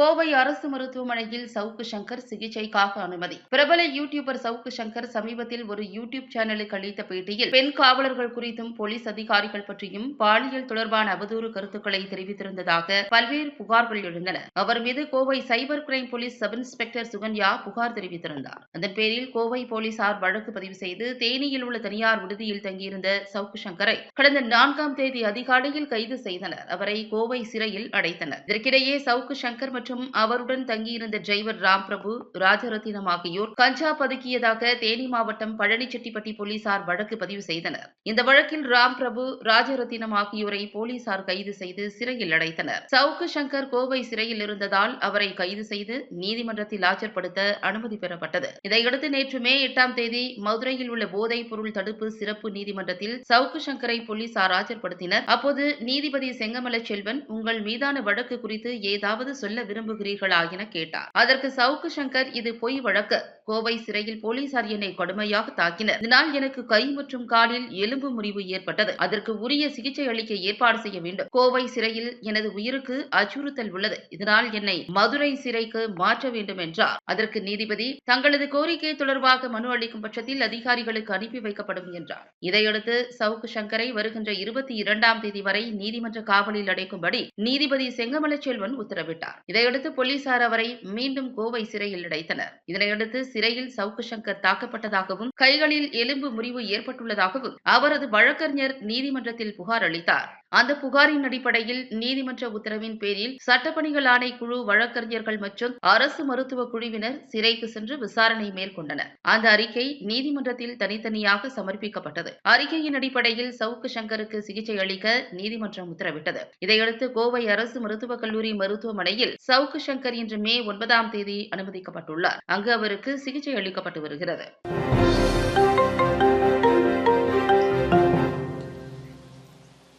கோவை அரசு மருத்துவமனையில் சவுக்கு சங்கர் சிகிச்சைக்காக அனுமதி. பிரபல யூடியூபர் சவுக்கு சங்கர் சமீபத்தில் ஒரு யூடியூப் சேனலுக்கு அளித்த பேட்டியில் பெண் காவலர்கள் குறித்தும் போலீஸ் அதிகாரிகள் பற்றியும் பாலியல் தொடர்பான அவதூறு கருத்துக்களை தெரிவித்திருந்ததாக பல்வேறு புகார்கள் எழுந்தன. அவர் மீது Kovai cyber crime police sub inspector Sukanya புகார் தெரிவித்திருந்தார். அதன் பேரில் கோவை போலீசார் வழக்கு பதிவு செய்து தேனியில் உள்ள தனியார் விடுதியில் தங்கியிருந்த சவுக்கு சங்கரை கடந்த நான்காம் தேதி அதிகாலையில் கைது செய்தனர். அவரை கோவை சிறையில் அடைத்தனர். இதற்கிடையே சவுக்கு சங்கர் மற்றும் அவருடன் தங்கியிருந்த டிரைவர் ராம் பிரபு ராஜரத்தினம் ஆகியோர் கஞ்சா பதுக்கியதாக தேனி மாவட்டம் பழனிச்செட்டிப்பட்டி போலீசார் வழக்கு பதிவு செய்தனர். இந்த வழக்கில் ராம் பிரபு ராஜரத்தினம் ஆகியோரை போலீசார் கைது செய்து சிறையில் அடைத்தனர். சவுக்கு சங்கர் கோவை சிறையில் இருந்ததால் அவரை கைது செய்து நீதிமன்றத்தில் ஆஜர்படுத்த அனுமதி பெறப்பட்டது. இதையடுத்து நேற்று மே எட்டாம் தேதி மதுரையில் உள்ள போதைப் பொருள் தடுப்பு சிறப்பு நீதிமன்றத்தில் சவுக்கு சங்கரை போலீசார் ஆஜர்படுத்தினர். அப்போது நீதிபதி செங்கமல செல்வன் உங்கள் மீதான வழக்கு குறித்து ஏதாவது சொல்ல விரும்புகிறீர்களா என கேட்டார். அதற்கு சவுக்கு சங்கர் இது பொய் வழக்கு. கோவை சிறையில் போலீசார் என்னை கடுமையாக தாக்கினர். இதனால் எனக்கு கை மற்றும் காலில் எலும்பு முறிவு ஏற்பட்டது. அதற்கு உரிய சிகிச்சை அளிக்க ஏற்பாடு செய்ய வேண்டும். கோவை சிறையில் எனது உயிருக்கு அச்சுறுத்தல் உள்ளது. இதனால் என்னை மதுரை சிறைக்கு மாற்ற வேண்டும் என்றார் அதற்கு நீதிபதி தங்களது கோரிக்கை தொடர்பாக மனு அளிக்கும் பட்சத்தில் அதிகாரிகளுக்கு அனுப்பி வைக்கப்படும் என்றார். இதையடுத்து சவுக்கு சங்கரை வருகின்ற இருபத்தி இரண்டாம் தேதி வரை நீதிமன்ற காவலில் அடைக்கும்படி நீதிபதி செங்கமல செல்வன் உத்தரவிட்டார் இதையடுத்து போலீசார் அவரை மீண்டும் கோவை சிறையில் அடைத்தனர் இதனையடுத்து சிறையில் சவுக்கு சங்கர் தாக்கப்பட்டதாகவும் கைகளில் எலும்பு முறிவு ஏற்பட்டுள்ளதாகவும் அவரது வழக்கறிஞர் நீதிமன்றத்தில் புகார் அளித்தார். அந்த புகாரின் அடிப்படையில் நீதிமன்ற உத்தரவின் பேரில் சட்டப்பணிகள் ஆணைக்குழு வழக்கறிஞர்கள் மற்றும் அரசு மருத்துவ குழுவினர் சிறைக்கு சென்று விசாரணை மேற்கொண்டனர். அந்த அறிக்கை நீதிமன்றத்தில் தனித்தனியாக சமர்ப்பிக்கப்பட்டது. அறிக்கையின் அடிப்படையில் சவுக்கு சங்கருக்கு சிகிச்சை அளிக்க நீதிமன்றம் உத்தரவிட்டது. இதையடுத்து கோவை அரசு மருத்துவக் கல்லூரி மருத்துவமனையில் சவுக்கு சங்கர் இன்று மே ஒன்பதாம் தேதி அனுமதிக்கப்பட்டுள்ளார். அங்கு அவருக்கு சிகிச்சை அளிக்கப்பட்டு வருகிறது.